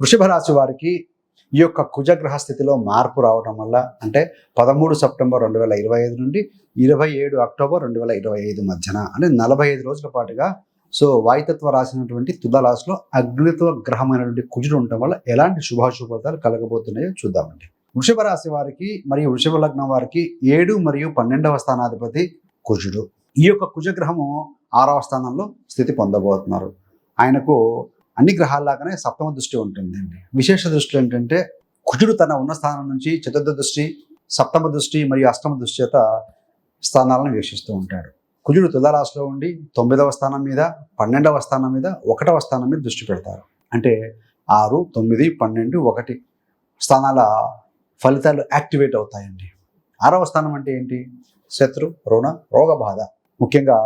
వృషభ రాశి వారికి ఈ యొక్క కుజగ్రహ స్థితిలో మార్పు రావడం వల్ల అంటే పదమూడు సెప్టెంబర్ రెండు వేల ఇరవై ఐదు నుండి ఇరవై ఏడు అక్టోబర్ రెండు వేల ఇరవై ఐదు మధ్యన అంటే నలభై ఐదు రోజుల పాటుగా సో వాయుతత్వ రాసినటువంటి తుల అగ్నిత్వ గ్రహమైనటువంటి కుజుడు ఉండటం వల్ల ఎలాంటి శుభాశుభాలు కలగబోతున్నాయో చూద్దామండి. వృషభ రాశి వారికి మరియు వృషభ లగ్నం వారికి ఏడు మరియు పన్నెండవ స్థానాధిపతి కుజుడు. ఈ యొక్క కుజగ్రహము ఆరవ స్థానంలో స్థితి పొందబోతున్నారు. ఆయనకు అన్ని గ్రహాల్లాగానే సప్తమ దృష్టి ఉంటుందండి విశేష దృష్టి ఏంటంటే కుజుడు తన ఉన్న స్థానం నుంచి చతుర్థ దృష్టి సప్తమ దృష్టి మరియు అష్టమ దృష్టి చేత స్థానాలను వీక్షిస్తూ ఉంటాడు. కుజుడు తులారాశిలో ఉండి తొమ్మిదవ స్థానం మీద పన్నెండవ స్థానం మీద ఒకటవ స్థానం మీద దృష్టి పెడతారు. అంటే ఆరు తొమ్మిది పన్నెండు ఒకటి స్థానాల ఫలితాలు యాక్టివేట్ అవుతాయండి. ఆరవ స్థానం అంటే ఏంటి? శత్రు రుణ రోగ బాధ. ముఖ్యంగా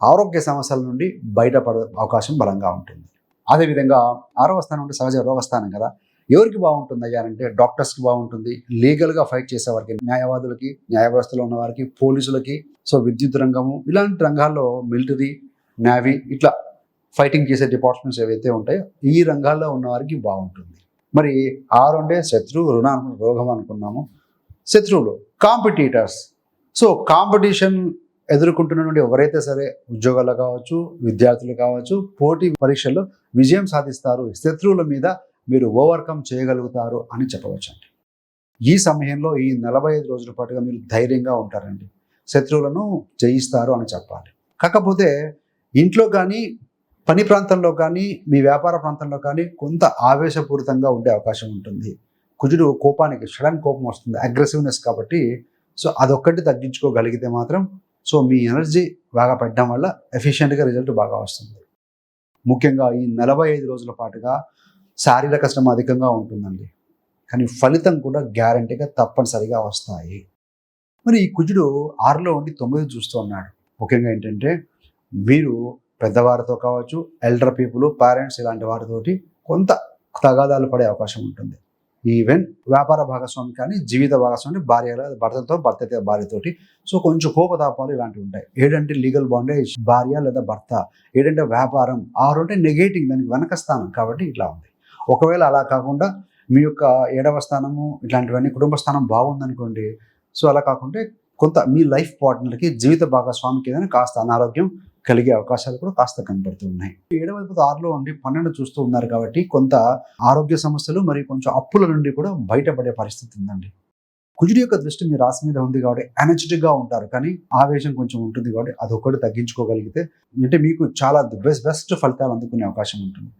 ఆరోగ్య సమస్యల నుండి బయటపడే అవకాశం బలంగా ఉంటుంది. అదేవిధంగా ఆరవ స్థానం అంటే సహజ రోగస్థానం కదా. ఎవరికి బాగుంటుంది అయ్యా అంటే డాక్టర్స్కి బాగుంటుంది. లీగల్గా ఫైట్ చేసేవారికి న్యాయవాదులకి న్యాయ వ్యవస్థలో ఉన్న వారికి పోలీసులకి సో విద్యుత్ రంగము ఇలాంటి రంగాల్లో మిలిటరీ నేవీ ఇట్లా ఫైటింగ్ చేసే డిపార్ట్మెంట్స్ ఏవైతే ఉంటాయో ఈ రంగాల్లో ఉన్న వారికి బాగుంటుంది. మరి ఆరు అంటే శత్రువు రుణ రోగం అనుకున్నాము. శత్రువులు కాంపిటీటర్స్ సో కాంపిటీషన్ ఎదుర్కొంటున్నటువంటి ఎవరైతే సరే ఉద్యోగాలు కావచ్చు విద్యార్థులు కావచ్చు పోటీ పరీక్షల్లో విజయం సాధిస్తారు శత్రువుల మీద మీరు ఓవర్కమ్ చేయగలుగుతారు అని చెప్పవచ్చండి. ఈ సమయంలో ఈ నలభై ఐదు రోజుల పాటుగా మీరు ధైర్యంగా ఉంటారండి. శత్రువులను జయిస్తారు అని చెప్పాలి. కాకపోతే ఇంట్లో కానీ పని ప్రాంతంలో కానీ మీ వ్యాపార ప్రాంతంలో కానీ కొంత ఆవేశపూరితంగా ఉండే అవకాశం ఉంటుంది. కుజుడు కోపానికి సడన్ కోపం వస్తుంది అగ్రెసివ్నెస్ కాబట్టి. సో అదొక్కటి తగ్గించుకోగలిగితే మాత్రం సో మీ ఎనర్జీ బాగా పెట్టడం వల్ల ఎఫిషియెంట్గా రిజల్ట్ బాగా వస్తుంది. ముఖ్యంగా ఈ నలభై ఐదు రోజుల పాటుగా శారీరక శ్రమ అధికంగా ఉంటుందండి. కానీ ఫలితం కూడా గ్యారంటీగా తప్పనిసరిగా వస్తాయి. మరి ఈ కుజుడు ఆరులో ఉండి తొమ్మిది చూస్తూ ఉన్నాడు. ముఖ్యంగా ఏంటంటే మీరు పెద్దవారితో కావచ్చు ఎల్డర్ పీపుల్ పేరెంట్స్ ఇలాంటి వారితోటి కొంత తగాదాలు పడే అవకాశం ఉంటుంది. ఈవెన్ వ్యాపార భాగస్వామి కానీ జీవిత భాగస్వామి భార్య భర్తతో భర్త భార్యతోటి. సో కొంచెం కోపతాపాలు ఇలాంటివి ఉంటాయి. ఏడంటే లీగల్ బాండేజ్ భార్య లేదా భర్త ఏడంటే వ్యాపారం ఆరు అంటే నెగేటింగ్ దానికి వెనక స్థానం కాబట్టి ఇట్లా ఉంది. ఒకవేళ అలా కాకుండా మీ యొక్క ఏడవ స్థానము ఇట్లాంటివన్నీ కుటుంబ స్థానం బాగుందనుకోండి. సో అలా కాకుంటే కొంత మీ లైఫ్ పార్ట్నర్కి జీవిత భాగస్వామికి ఏదైనా కాస్త అనారోగ్యం కలిగే అవకాశాలు కూడా కాస్త కనబడుతూ ఉన్నాయి. ఏడవ ఆరులో ఉండి పన్నెండు చూస్తూ ఉన్నారు కాబట్టి కొంత ఆరోగ్య సమస్యలు మరియు కొంచెం అప్పుల నుండి కూడా బయటపడే పరిస్థితి ఉందండి. కుజుడి యొక్క దృష్టి మీ రాశి మీద ఉంది కాబట్టి ఎనర్జెటిక్గా ఉంటారు. కానీ ఆవేశం కొంచెం ఉంటుంది కాబట్టి అదొకటి తగ్గించుకోగలిగితే అంటే మీకు చాలా బెస్ట్ బెస్ట్ ఫలితాలు అందుకునే అవకాశం ఉంటుంది.